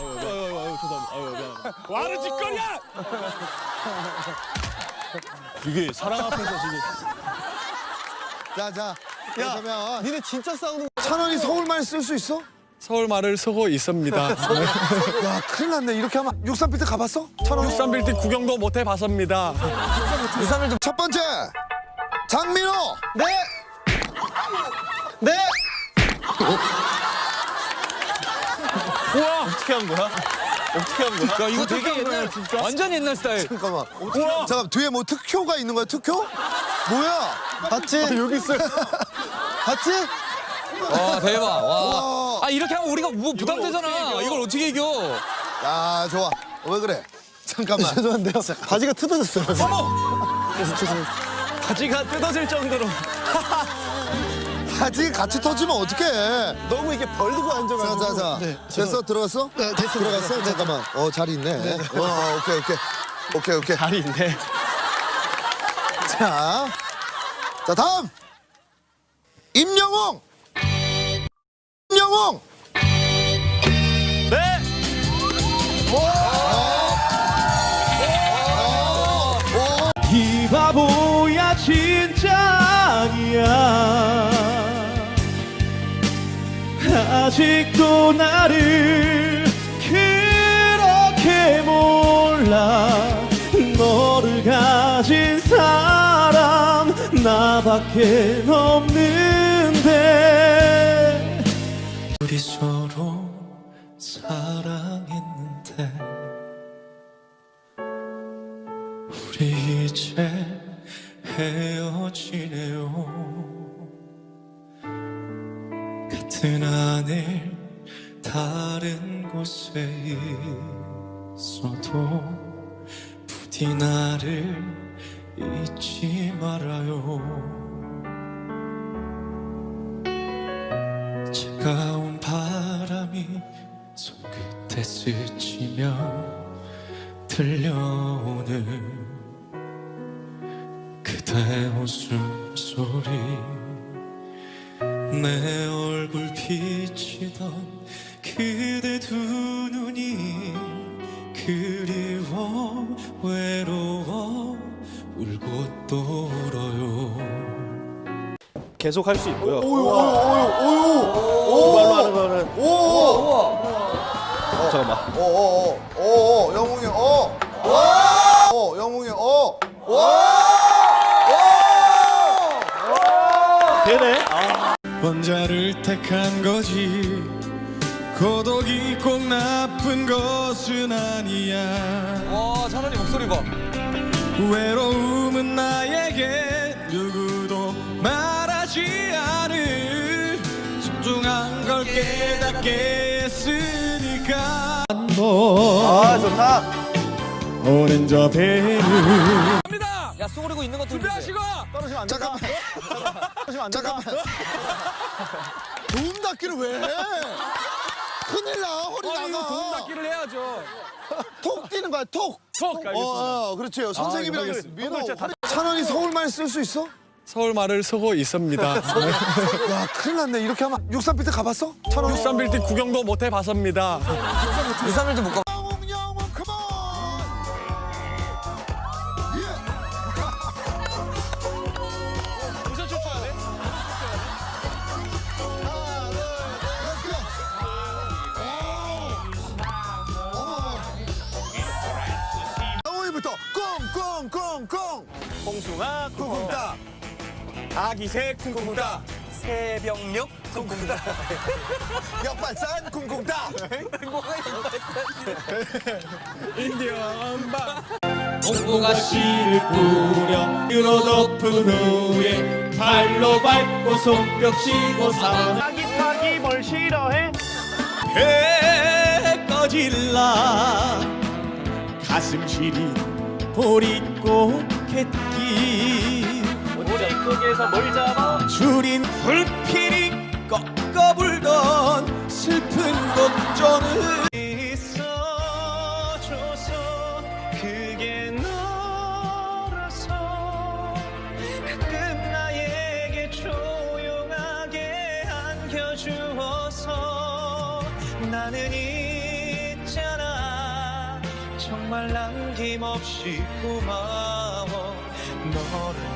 아유, 아유, 아유, 아유, 죄송합니다. 아유, 미안합니다. 와르 짓거리야! 이게 사랑 앞에서 지금. 자, 자. 그러면 니네 진짜 싸우는 찬원이 서울말 쓸 수 있어? 서울 말을 쓰고 있습니다. 야, 큰일 났네. 이렇게 하면 63빌드 가봤어? 찬원이? 63빌딩 구경도 못 해봤습니다. 첫 번째. 장민호. 네! 네! 우와! 어떻게 한 거야? 어떻게 한 거야? 야, 이거 되게 옛날, 진짜? 완전 옛날 스타일. 잠깐만. 잠깐 뒤에 뭐 특효가 있는 거야? 특효? 뭐야? 봤지? 여기 있어요. 봤지? 와, 대박. 와. 와. 아, 이렇게 하면 우리가 뭐 부담되잖아. 이걸 어떻게 이겨? 야, 좋아. 왜 그래? 잠깐만. 죄송한데요. 바지가 뜯어졌어요. 어머! 바지가 뜯어질 정도로. 바지 같이 터지면 어떡해? 너무 이렇게 벌리고 자, 앉아가지고. 자, 자. 네, 됐어? 들어갔어? 네, 됐습니다. 들어갔어? 네, 네. 잠깐만. 어, 자리 있네. 어, 오케이, 오케이. 오케이, 오케이. 다리 있네. 자. 자, 다음. 임영웅. 임영웅. 아직도 나를 그렇게 몰라. 너를 가진 사람 나밖에 없는데. 우리 서로 같은 하늘 다른 곳에 있어도 부디 나를 잊지 말아요. 차가운 바람이 손끝에 스치며 들려오는 그대 웃음소리 내 얼굴 비치던 그대 두 눈이 그리워 외로워 울고 또 울어요. 계속 할 수 있고요. 오유, 오유, 오유, 오유. 말로 하는 거는 오, 오, 잠깐만. 오, 오, 오, 오, 영웅이, 오. 오, 영웅이, 오. 되네 원자를 택한 거지 고독이 꼭 나쁜 것은 아니야 와, 찬원이 목소리 봐. 외로움은 나에게 누구도 말하지 않을 소중한 걸 깨닫게 했으니까 아, 좋다. 오는 저 배를 갑니다! 야, 쏘그리고 있는 것도 준비하시고! 떨어지면 안 잠깐만. 안 잠깐만. 도움 닫기를 왜 해? 큰일 나, 허리 아니, 이거 돈 나가. 닫기를 해야죠. 톡 뛰는 거야, 톡. 톡! 알겠습니다. 어, 어, 그렇지요. 선생님이랑 이거 그래. 알겠습니다. 민호, 진짜 다- 허리- 찬원이 서울말 쓸 수 있어? 서울 말을 쓰고 있습니다. 야, 큰일 났네. 이렇게 하면 63빌드 가봤어? 찬원이? 63빌딩 구경도 못 해봤습니다. 63빌딩 못 가. 아기새 쿵쿵따. 새벽녘 쿵쿵따. 역발산 쿵쿵따. 인디언바 공부가 씨를 뿌려 유로 덮은 후에 발로 밟고 손뼉 치고 사 타기 타기 뭘 싫어해? 배 꺼질라. 가슴 시린 보릿고 머릿 속에서 뭘 잡아? 줄인 불길이 꺾어 불던 슬픈 걱정을 있어줘서 그게 너라서 가끔 나에게 조용하게 안겨주어서 나는 있잖아 정말 남김없이 고마워 너를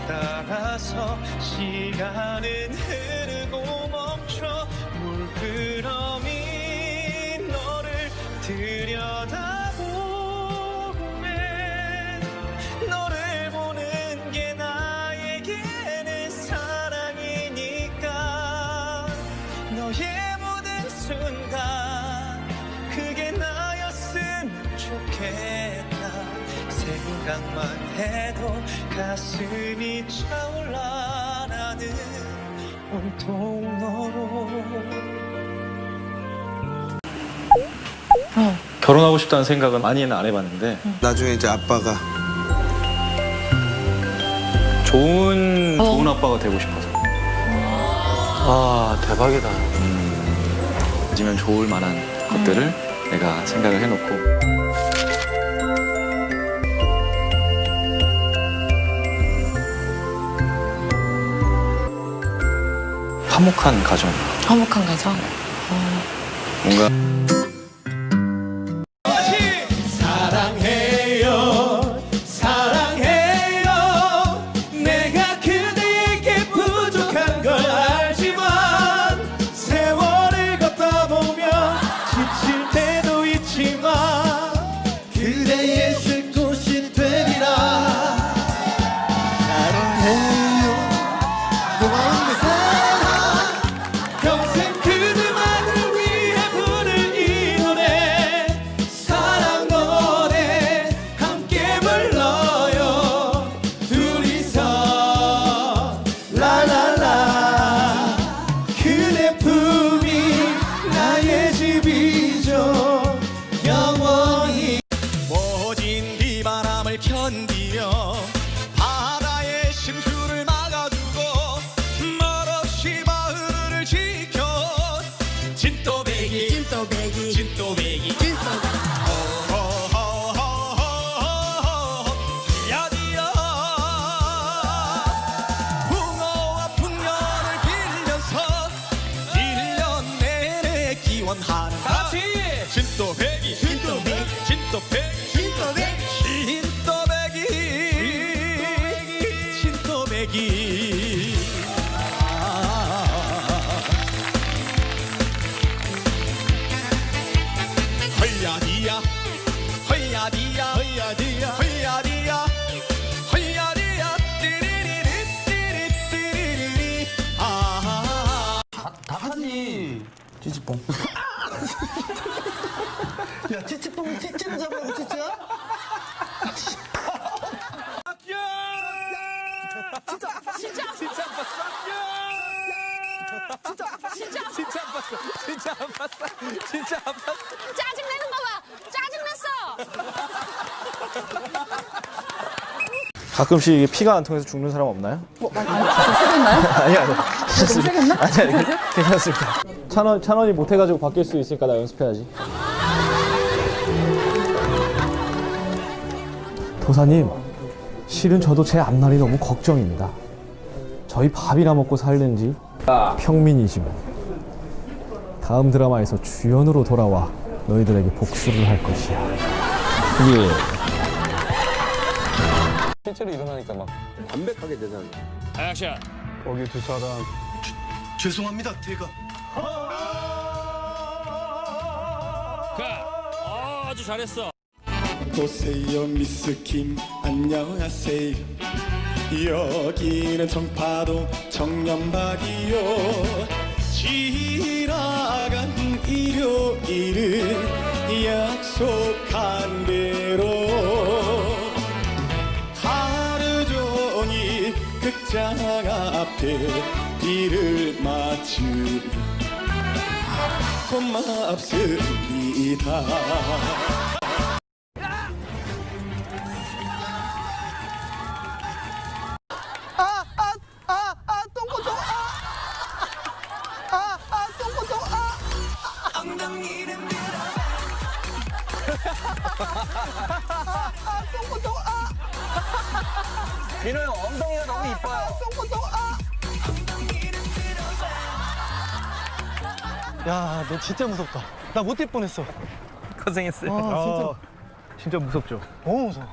따라서 시간은 흐르고 멈춰 물끄러 생각만 해도 가슴이 차올라 나는 온통 너로. 결혼하고 싶다는 생각은 많이는 안 해봤는데 나중에 이제 아빠가. 좋은 좋은 아빠가 되고 싶어서. 아 대박이다. 가지면 좋을 만한 것들을 내가 생각을 해놓고 화목한 가정. 화목한 가정. 뭔가 진또배기 진또배기 진또배기 진또배기. 진또배기 진또배기 헐야디야 헐야디야 헐야디야 헐야디야 헐야디야 띠리리리 띠리띠리리 아 짜증 내는 거 봐! 짜증냈어! 가끔씩 이게 피가 안 통해서 죽는 사람 없나요? 세겠나요? 아니 아니. 좀 세겠나? 아니 아니 괜찮습니다. 찬원 찬원이 못해가지고 바뀔 수 있으니까 나 연습해야지. 도사님, 실은 저도 제 앞날이 너무 걱정입니다. 저희 밥이나 먹고 살는지 평민이지만 다음 드라마에서 주연으로 돌아와 너희들에게 복수를 할 것이야. 예. 실제로 일어나니까 막 죄송합니다 제가 보세요 미스 김 안녕하세요. 여기는 청파도 청년박이요. 지나간 일요일은 약속한 대로. 하루 종일 극장 앞에 비를 맞추며 고맙습니다 야, 너 진짜 무섭다. 나 못뛸 뻔했어. 고생했어요. 아, 진짜 무섭죠. 너무 무서워.